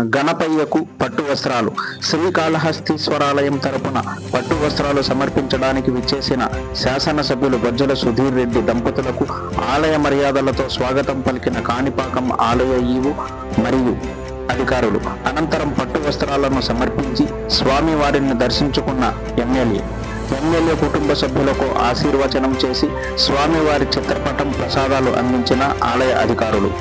గణపయ్యకు పట్టు వస్త్రాలు. శ్రీకాళహస్తీశ్వరాలయం తరపున పట్టు వస్త్రాలు సమర్పించడానికి విచ్చేసిన శాసనసభ్యులు బొజ్జల సుధీర్ రెడ్డి దంపతులకు ఆలయ మర్యాదలతో స్వాగతం పలికిన కాణిపాకం ఆలయ ఈవు మరియు అధికారులు. అనంతరం పట్టు వస్త్రాలను సమర్పించి స్వామి వారిని దర్శించుకున్న ఎమ్మెల్యే. ఎమ్మెల్యే కుటుంబ సభ్యులకు ఆశీర్వచనం చేసి స్వామివారి చిత్రపటం ప్రసాదాలు అందించిన ఆలయ అధికారులు.